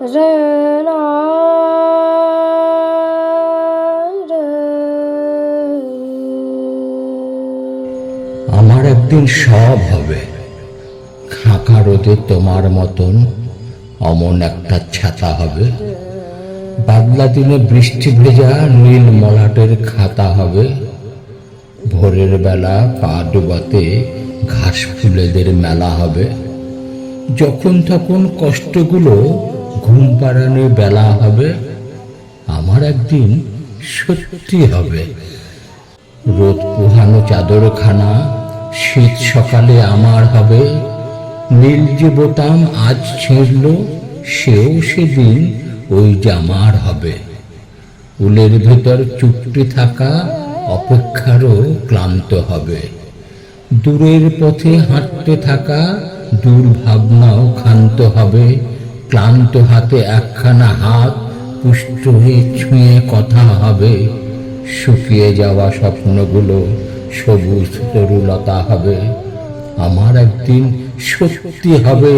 আমার একদিন সব হবে। খাঁকা রোদে তোমার মতন অমন একটা ছাতা হবে। বাদলা দিনে বৃষ্টি ভেজা নীল মলাটের খাতা হবে। ভোরের বেলা পা ডুবাতে ঘাস ফুলেদের মেলা হবে। যখন তখন কষ্টগুলো ঘুম পাড়ানোর বেলা হবে, আমার একদিন সত্যি হবে। রোদ পোহানো চাদরখানা, শীত সকালে আমার হবে। নীল যে বোতাম আজ ছিঁড়ল, সেও সেদিন ওই জামার হবে। উলের ভেতর চুপটি থাকা, অপেক্ষারও ক্লান্ত হবে। দূরের পথে হাঁটতে থাকা, দুর্ভাবনাও ক্ষান্ত হবে। ক্লান্ত হাতে একখানা হাত পুষ্ট হয়ে ছুঁয়ে কথা হবে। শুকিয়ে যাওয়া স্বপ্নগুলো সবুজ তরুলতা হবে। আমার একদিন সত্যি হবে,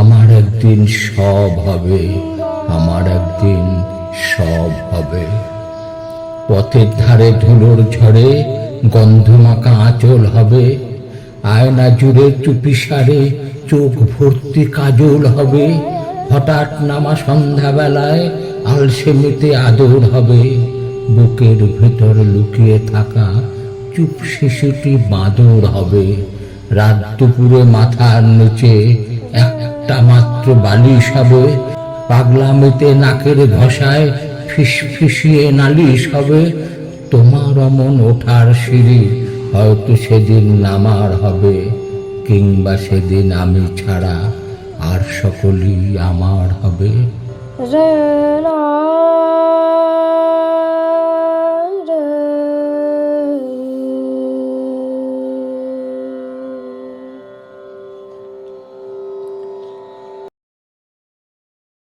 আমার একদিন সব হবে, আমার একদিন সব হবে। পথের ধারে ধুলোর ঝড়ে গন্ধমাখা আঁচল হবে, আয়না জুড়ে চুপি সারে চোখ ভর্তি কাজল হবে। হঠাৎ নামা সন্ধ্যাবেলায় আলসেমিতে আদর হবে। বুকের ভেতর লুকিয়ে থাকা চুপ শিশুটি বাঁদর হবে। রাত দুপুরে মাথার নিচে একটা মাত্র বালিশ হবে। পাগলামিতে নাকের ঘষায় ফিসফিসিয়ে নালিশ হবে। তোমার অমন ওঠার সিঁড়ি হয়তো সেদিন নামার হবে, কিংবা সেদিন আমি ছাড়া আর সকলেই আমার হবে। রে